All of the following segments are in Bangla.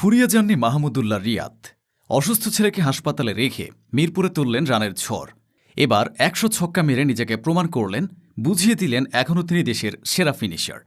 ফুরিয়ে যাননি মাহমুদুল্লাহ রিয়াদ। অসুস্থ ছেলেকে হাসপাতালে রেখে মিরপুরে তুললেন রানের ঝড়। এবার একশো ছক্কা মেরে নিজেকে প্রমাণ করলেন, বুঝিয়ে দিলেন এখনও তিনি দেশের সেরা ফিনিশার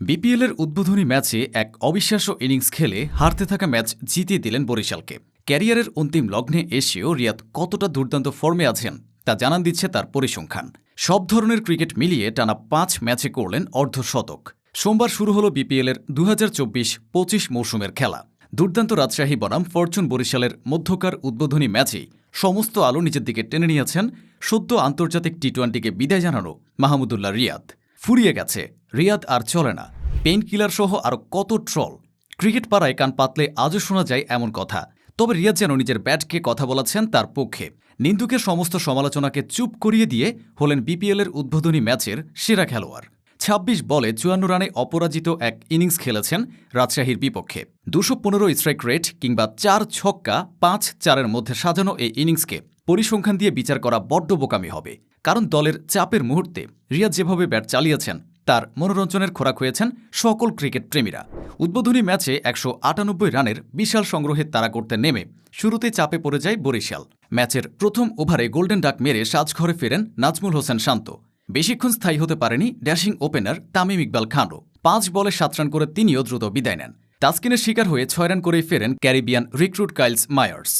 বিপিএলের উদ্বোধনী ম্যাচে এক অবিশ্বাস্য ইনিংস খেলে হারতে থাকা ম্যাচ জিতিয়ে দিলেন বরিশালকে। ক্যারিয়ারের অন্তিম লগ্নে এসেও রিয়াদ কতটা দুর্দান্ত ফর্মে আছেন, তা জানান দিচ্ছে তার পরিসংখ্যান। সব ধরনের ক্রিকেট মিলিয়ে টানা পাঁচ ম্যাচে করলেন অর্ধশতক সোমবার শুরু হল বিপিএলের দু হাজার চব্বিশ পঁচিশ মৌসুমের খেলা। দুর্দান্ত রাজশাহী বনাম ফরচুন বরিশালের মধ্যকার উদ্বোধনী ম্যাচেই সমস্ত আলো নিজের দিকে টেনে নিয়েছেন সদ্য আন্তর্জাতিক টি টোয়েন্টিকে বিদায় জানানো মাহমুদুল্লাহ রিয়াদ। ফুরিয়ে গেছে, রিয়াদ আর চলে না। পেইন কিলার সহ আরও কত ট্রল? ক্রিকেট পাড়ায় কান পাতলে আজও শোনা যায় এমন কথা। তবে রিয়াদ যেন নিজের ব্যাটকে কথা বলাচ্ছেন তার পক্ষে। নিন্দুকের সমস্ত সমালোচনাকে চুপ করিয়ে দিয়ে হলেন বিপিএলের উদ্বোধনী ম্যাচের সেরা খেলোয়াড়। ২৬ বলে চুয়ান্ন রানে অপরাজিত এক ইনিংস খেলেছেন রাজশাহীর বিপক্ষে। দুশো পনেরো স্ট্রাইক রেট কিংবা চার ছক্কা পাঁচ চারের মধ্যে সাজানো এই ইনিংসকে পরিসংখ্যান দিয়ে বিচার করা বড্ড বোকামি হবে। কারণ দলের চাপের মুহূর্তে রিয়াদ যেভাবে ব্যাট চালিয়েছেন, তার মনোরঞ্জনের খোরাক হয়েছেন সকল ক্রিকেট প্রেমীরা। উদ্বোধনী ম্যাচে একশো আটানব্বই রানের বিশাল সংগ্রহের তাড়া করতে নেমে শুরুতে চাপে পড়ে যায় বরিশাল। ম্যাচের প্রথম ওভারে গোল্ডেন ডাক মেরে সাজঘরে ফেরেন নাজমুল হোসেন শান্ত। বেশিক্ষণ স্থায়ী হতে পারেনি ড্যাশিং ওপেনার তামিম ইকবাল খানও। পাঁচ বলে সাত রান করে তিনিও দ্রুত বিদায় নেন। টাস্কিনের শিকার হয়ে ছয় রান করেই ফেরেন ক্যারিবিয়ান রিক্রুট কাইলস মায়ার্স।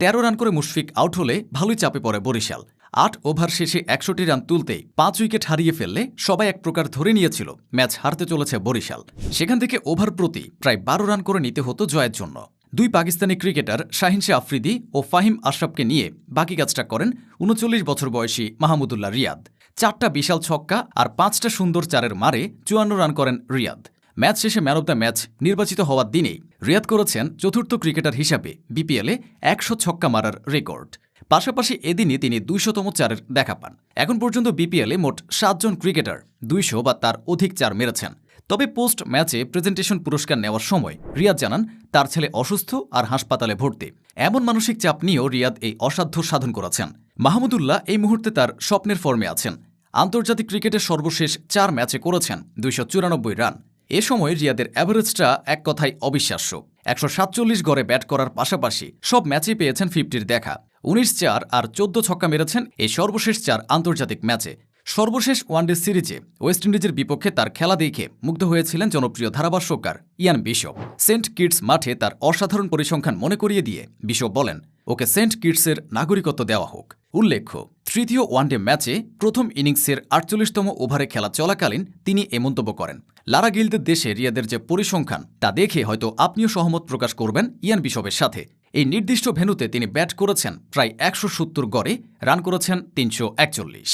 তেরো রান করে মুশফিক আউট হলে ভালোই চাপে পড়ে বরিশাল। আট ওভার শেষে একশোটি রান তুলতেই পাঁচ উইকেট হারিয়ে ফেললে সবাই এক প্রকার ধরে নিয়েছিল, ম্যাচ হারতে চলেছে বরিশাল। সেখান থেকে ওভার প্রতি প্রায় বারো রান করে নিতে হতো জয়ের জন্য। দুই পাকিস্তানি ক্রিকেটার শাহিন শাহ আফ্রিদি ও ফাহিম আশরাফকে নিয়ে বাকি কাজটা করেন উনচল্লিশ বছর বয়সী মাহমুদুল্লাহ রিয়াদ। চারটা বিশাল ছক্কা আর পাঁচটা সুন্দর চারের মারে চুয়ান্ন রান করেন রিয়াদ। ম্যাচ শেষে ম্যান অব দ্য ম্যাচ নির্বাচিত হওয়ার দিনেই রিয়াদ করেছেন চতুর্থ ক্রিকেটার হিসাবে বিপিএলে একশো ছক্কা মারার রেকর্ড। পাশাপাশি এদিনই তিনি দুইশতম চারের দেখা পান। এখন পর্যন্ত বিপিএলে মোট সাতজন ক্রিকেটার, দুইশো বা তার অধিক চার মেরেছেন। তবে পোস্ট ম্যাচে প্রেজেন্টেশন পুরস্কার নেওয়ার সময় রিয়াদ জানান, তার ছেলে অসুস্থ আর হাসপাতালে ভর্তি। এমন মানসিক চাপ নিয়েও রিয়াদ এই অসাধ্য সাধন করেছেন। মাহমুদুল্লাহ এই মুহূর্তে তার স্বপ্নের ফর্মে আছেন। আন্তর্জাতিক ক্রিকেটের সর্বশেষ চার ম্যাচে করেছেন দুইশো চুরানব্বই রান। এ সময় রিয়াদের অ্যাভারেজটা এক কথায় অবিশ্বাস্য। একশো সাতচল্লিশ গড়ে ব্যাট করার পাশাপাশি সব ম্যাচেই পেয়েছেন ফিফটির দেখা। উনিশ চার আর চোদ্দ ছক্কা মেরেছেন এই সর্বশেষ চার আন্তর্জাতিক ম্যাচে। সর্বশেষ ওয়ানডে সিরিজে ওয়েস্ট ইন্ডিজের বিপক্ষে তার খেলা দেখে মুগ্ধ হয়েছিলেন জনপ্রিয় ধারাভাষ্যকার ইয়ান বিশপ। সেন্ট কিটস মাঠে তার অসাধারণ পরিসংখ্যান মনে করিয়ে দিয়ে বিশপ বলেন, ওকে সেন্ট কিটসের নাগরিকত্ব দেওয়া হোক। উল্লেখ্য, তৃতীয় ওয়ানডে ম্যাচে প্রথম ইনিংসের আটচল্লিশতম ওভারে খেলা চলাকালীন তিনি এ মন্তব্য করেন, লারা গিলদের দেশে রিয়াদের যে পরিসংখ্যান, তা দেখে হয়তো আপনিও সহমত প্রকাশ করবেন ইয়ান বিশপের সাথে। এই নির্দিষ্ট ভেন্যুতে তিনি ব্যাট করেছেন প্রায় একশো সত্তর গড়ে, রান করেছেন তিনশো একচল্লিশ।